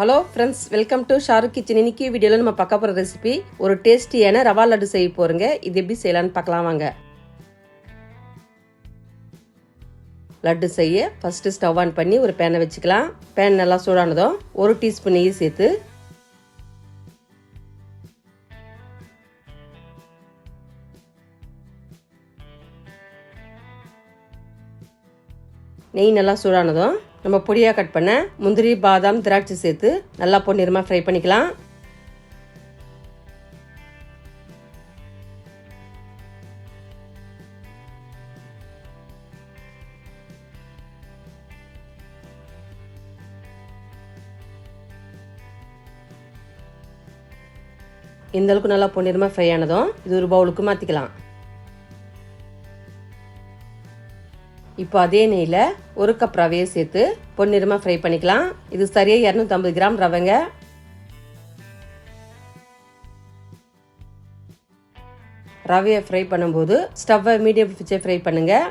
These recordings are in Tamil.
Hello friends welcome to Shahrukh kitchen இன்னைக்கு வீடியோவில் நம்ம பார்க்க போகிற ரெசிபி ஒரு டேஸ்டியான ரவா லட்டு செய்ய போகிறோங்க இது எப்படி செய்யலாம்னு பார்க்கலாம் வாங்க. லட்டு செய்ய ஃபஸ்ட்டு ஸ்டவ் ஆன் பண்ணி ஒரு பேனை வச்சுக்கலாம். பேன் நல்லா சூடானதும் ஒரு டீஸ்பூன் நெய் சேர்த்து நெய் நல்லா சூடானதும் நம்ம பொடியாக கட் பண்ண முந்திரி பாதாம் திராட்சை சேர்த்து நல்லா பொன்னிறமாக ஃப்ரை பண்ணிக்கலாம். இந்த அளவுக்கு நல்லா பொன்னிறமாக ஃப்ரை ஆனதும் இது ஒரு பவுலுக்கு மாற்றிக்கலாம் இப்போ அதே நெய்யில் ஒரு கப் ரவையை சேர்த்து பொன்னிறமாக ஃப்ரை பண்ணிக்கலாம். இது சரியாக இரநூத்தம்பது கிராம் ரவைங்க. ரவையை ஃப்ரை பண்ணும்போது ஸ்டவ்வை மீடியம் வச்சு ஃப்ரை பண்ணுங்கள்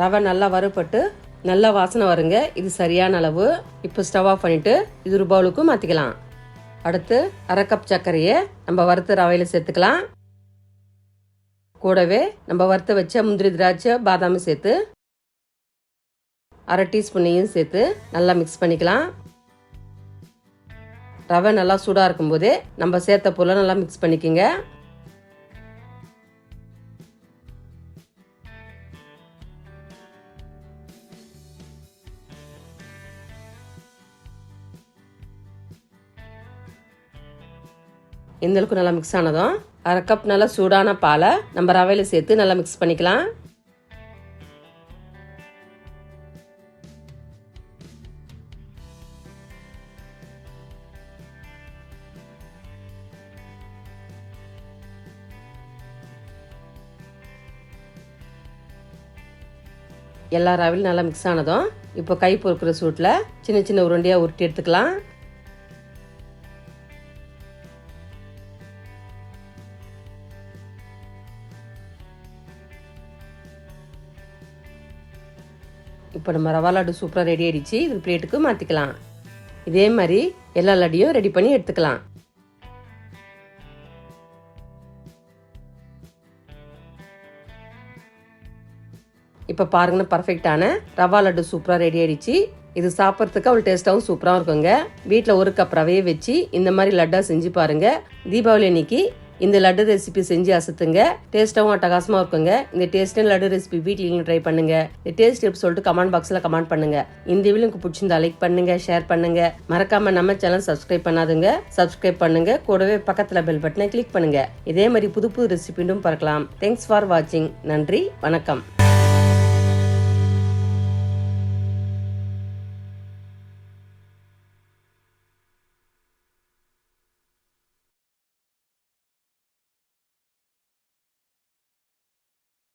ரவை நல்லா வறுபட்டு நல்லா வாசனை வருங்க. இது சரியான அளவு. இப்போ ஸ்டவ் ஆஃப் பண்ணிவிட்டு இது ஒரு பவுலுக்கு மாற்றிக்கலாம் அடுத்து அரை கப் சர்க்கரையை நம்ம வறுத்து ரவையில் சேர்த்துக்கலாம். கூடவே நம்ம வறுத்த வச்ச முந்திரி திராட்சை பாதாமும் சேர்த்து அரை டீஸ்பூனையும் சேர்த்து நல்லா மிக்ஸ் பண்ணிக்கலாம். ரவை நல்லா சூடாக இருக்கும்போதே நம்ம சேர்த்த பொருளை நல்லா மிக்ஸ் பண்ணிக்கோங்க. இந்த அளவுக்கு நல்லா மிக்ஸ் ஆனதும் அரை கப் நல்லா சூடான பாலை நம்ம ரவையில் சேர்த்து நல்லா மிக்ஸ் பண்ணிக்கலாம். எல்லா ரவையிலும் நல்லா மிக்ஸ் ஆனதும் இப்போ கை பொறுக்கிற சூட்டில் சின்ன சின்ன உருண்டையாக உருட்டி எடுத்துக்கலாம். இப்போ நம்ம ரவா லட்டு சூப்பராக ரெடி ஆயிடுச்சு. இது பிளேட்டுக்கு மாற்றிக்கலாம் இதே மாதிரி எல்லா லட்டையும் ரெடி பண்ணி எடுத்துக்கலாம். இப்போ பாருங்கன்னா பர்ஃபெக்டான ரவா லட்டு சூப்பராக ரெடி ஆயிடுச்சு. இது சாப்பிட்றதுக்கு அவ்வளோ டேஸ்ட்டாகவும் சூப்பராக இருக்குங்க. வீட்டில் ஒரு கப் ரவையை வச்சு இந்த மாதிரி லட்டாக செஞ்சு பாருங்கள் தீபாவளி அன்னைக்கு இந்த லட்டு ரெசிபி செஞ்சு அசத்துங்க. டேஸ்ட்டாகவும் அட்டகாசமாக இருக்குங்க. இந்த டேஸ்டான லட்டு ரெசிபி வீட்டில் ட்ரை பண்ணுங்க. இந்த டேஸ்ட் எப்படி சொல்லிட்டு கமெண்ட் பாக்ஸில் கமெண்ட் பண்ணுங்க. இந்த வீடியோ உங்களுக்கு பிடிச்சிருந்தா லைக் பண்ணுங்க ஷேர் பண்ணுங்க. மறக்காம நம்ம சேனல் சப்ஸ்கிரைப் பண்ணாதுங்க. சப்ஸ்கிரைப் பண்ணுங்க. கூடவே பக்கத்தில் பெல் பட்டனை கிளிக் பண்ணுங்க. இதே மாதிரி புது புது ரெசிபிண்டும் பார்க்கலாம் தேங்க்ஸ் ஃபார் வாட்சிங் நன்றி. வணக்கம்.